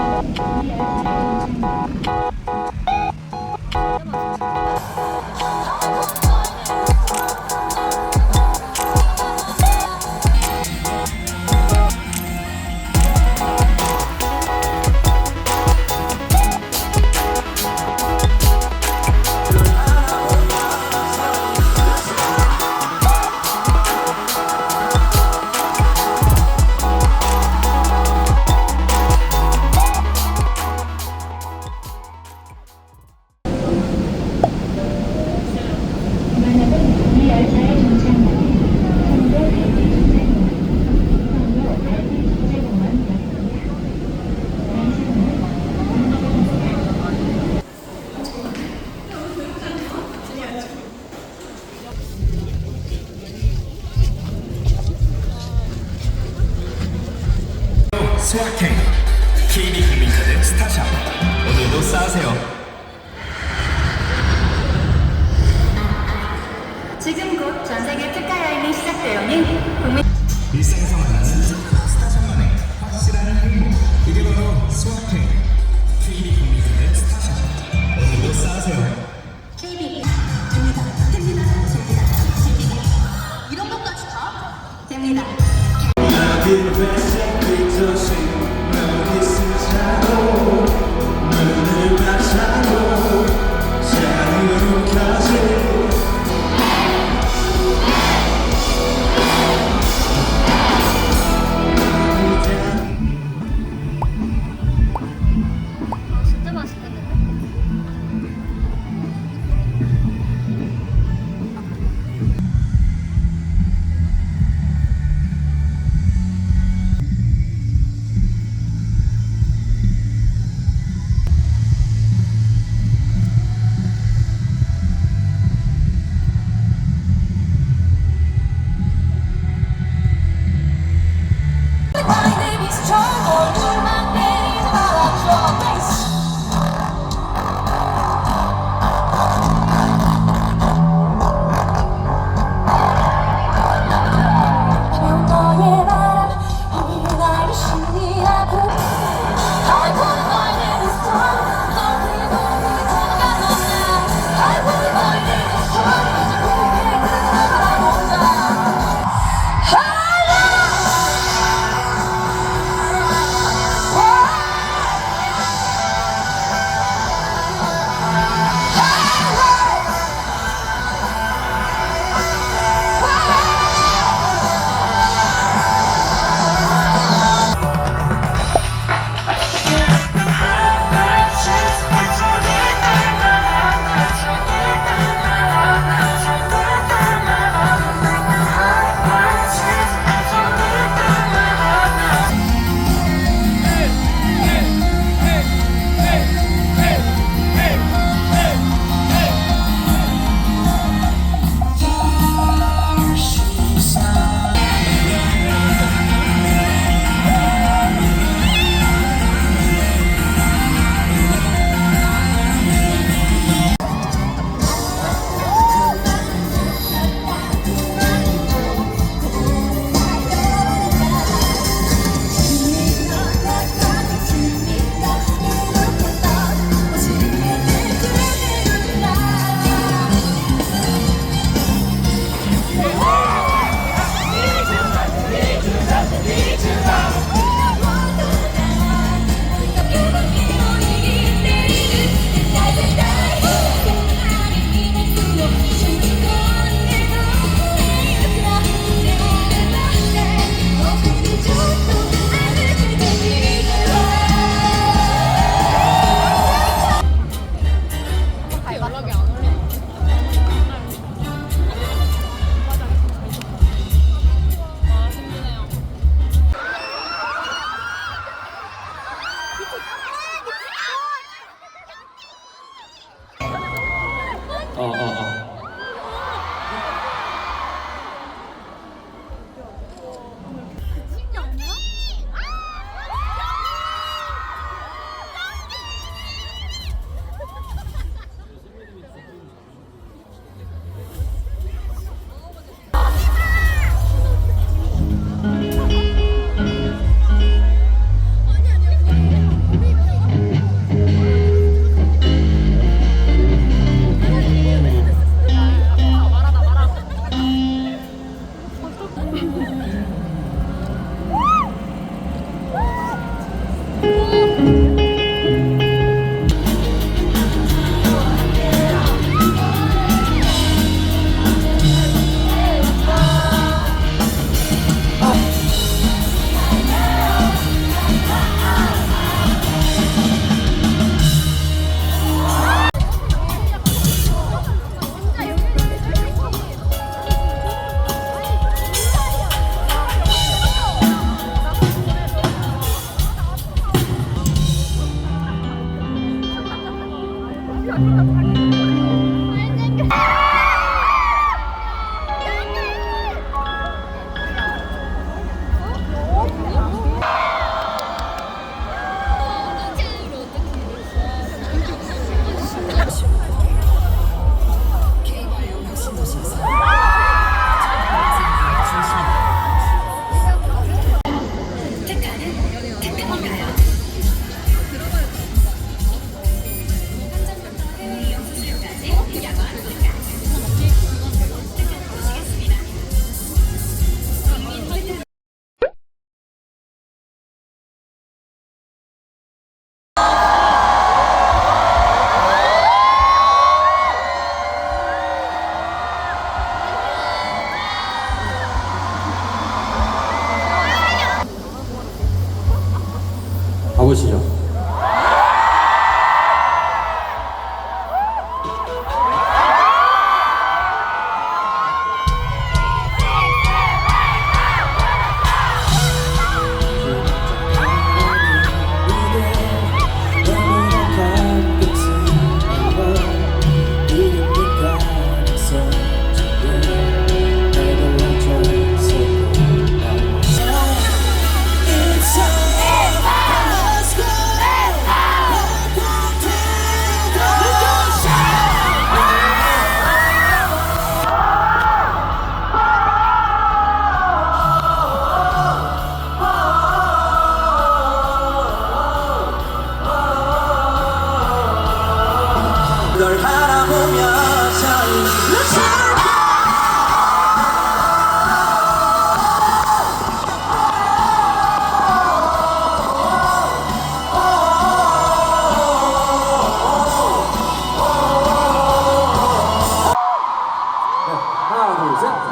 지금 곧 전 세계 특가 여행이 시작되오니 국민 일상생활하는 스타샵만의 확실한 행복. 그게 바로 소확행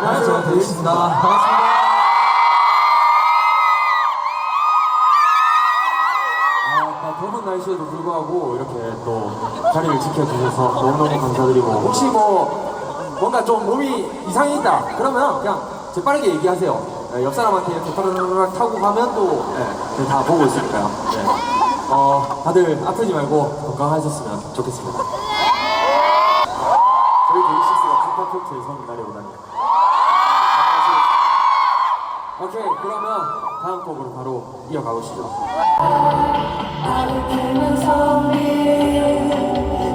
안녕하세요. 데이식스입니다. 반갑습니다. 아, 더운 날씨에도 불구하고 이렇게 또 자리를 지켜주셔서 너무너무 감사드리고 혹시 뭐 뭔가 좀 몸이 이상이 있다 그러면 그냥 재빠르게 얘기하세요 네, 옆 사람한테 이렇게 타고 가면 또 네, 다 보고 있으니까요 네. 어, 다들 아프지 말고 건강하셨으면 좋겠습니다 저희 데이식스가 오다니 오케이 그러면 다음 곡으로 바로 이어가 보시죠.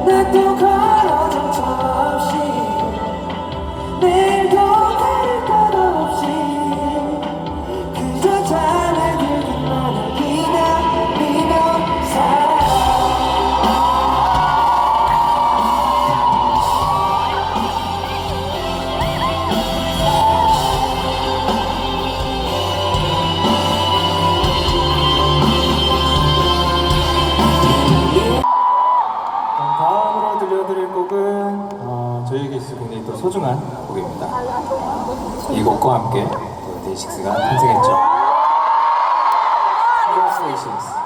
나또 걸어 정처없이 이 곡과 함께 또 데이식스가 탄생했죠. Congratulations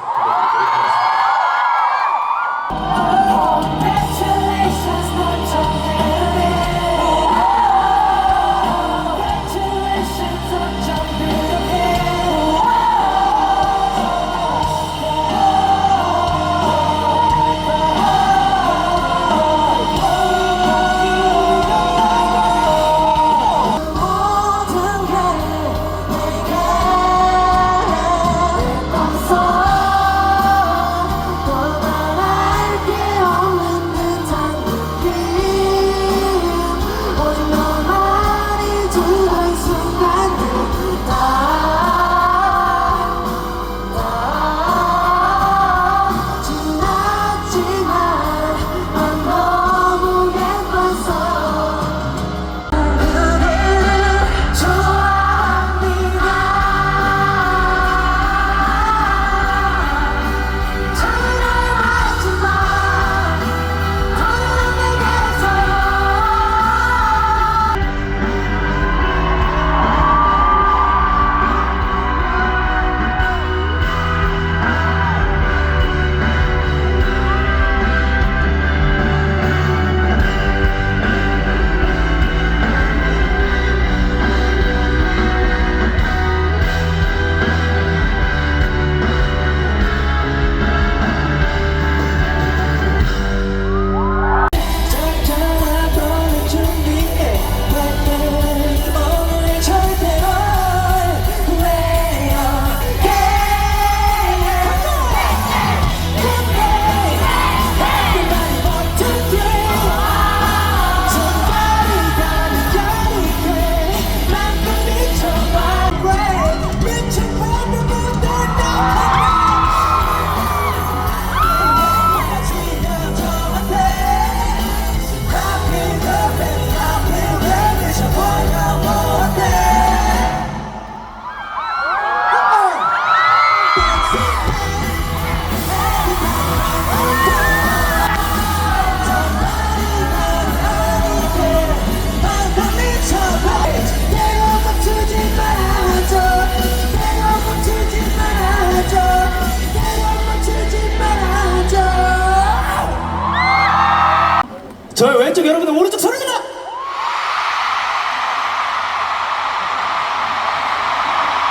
오른쪽 소리 질러!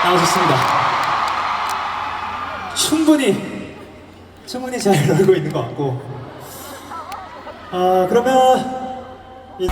나오셨습니다. 충분히 충분히 잘 놀고 있는 것 같고 아 그러면 이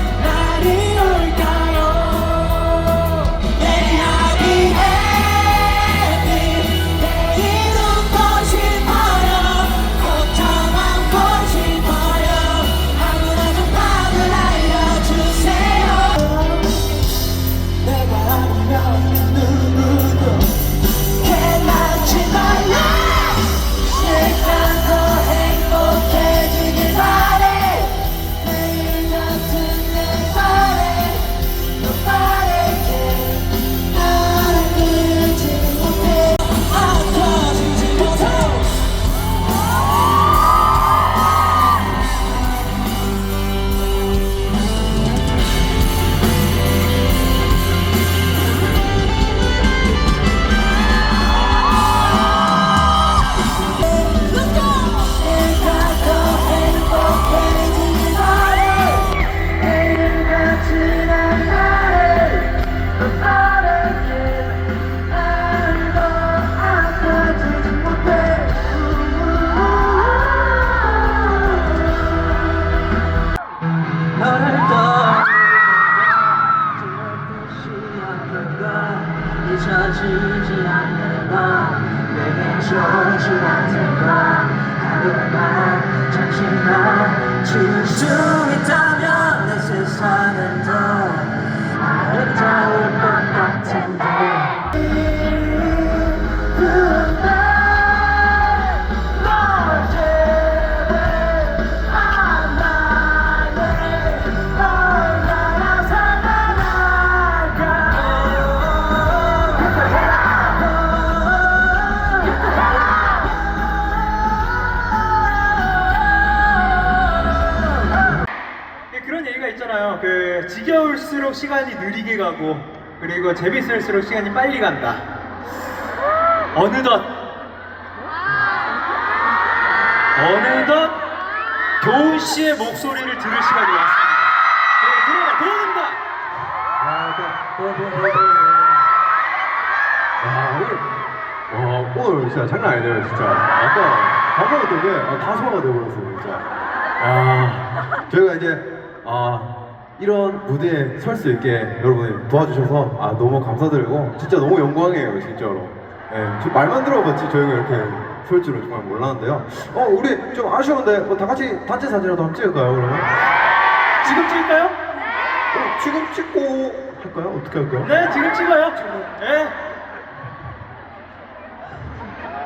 수 있다면 내 세상은 더 아름다울 것 같은데 그 지겨울수록 시간이 느리게 가고 그리고 재밌을수록 시간이 빨리 간다. 어느덧 어느덧 도훈 씨의 목소리를 들을 시간이 왔습니다. 네, 들어라 도훈입니다. 와 오늘 와 오늘 진짜 장난 아니네요 진짜 아까 밥 먹었던 게다 소화가 되어버렸어요 진짜 아 저희가 이제 아 이런 무대에 설 수 있게 여러분이 도와주셔서 아 너무 감사드리고 진짜 너무 영광이에요 진짜로 예, 저 말만 들어봤지 저희가 이렇게 설 줄은 정말 몰랐는데요 어 우리 좀 아쉬운데 뭐 다 같이 단체 사진이라도 한번 찍을까요 그러면? 지금 찍을까요? 어, 지금 찍고 할까요? 어떻게 할까요? 네, 지금 찍어요. 네.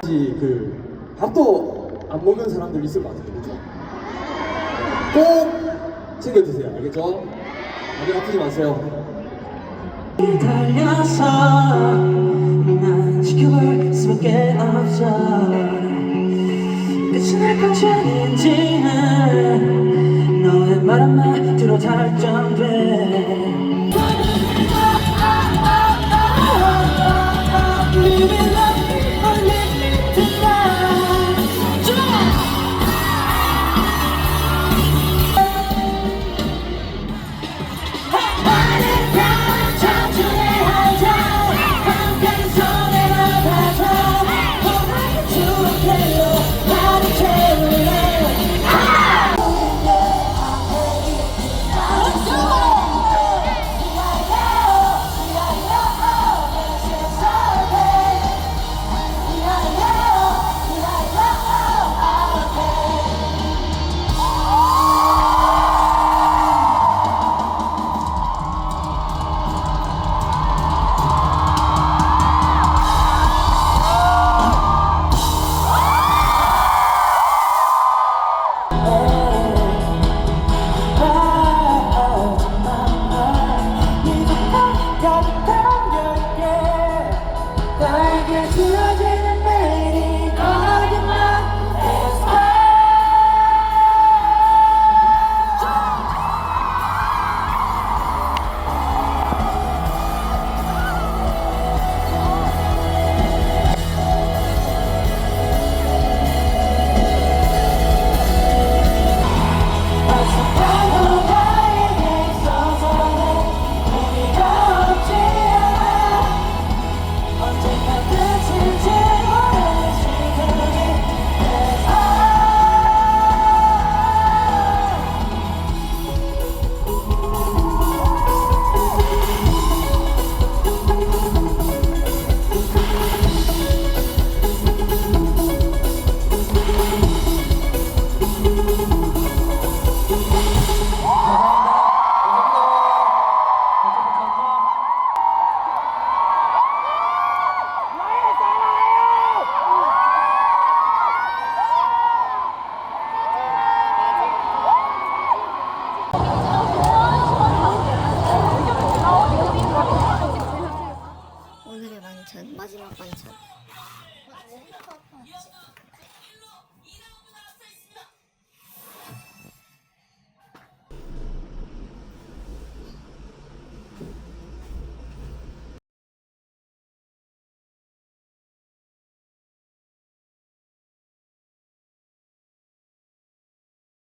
그 밥도 안 먹는 사람들 있을 것 같아요. 그죠? 꼭 챙겨 드세요. 알겠죠? 아직 아프지 마세요. 달려서 난 지켜볼 수밖에 없어 끝이 날 아닌지는 너의 말 한마디로 결정돼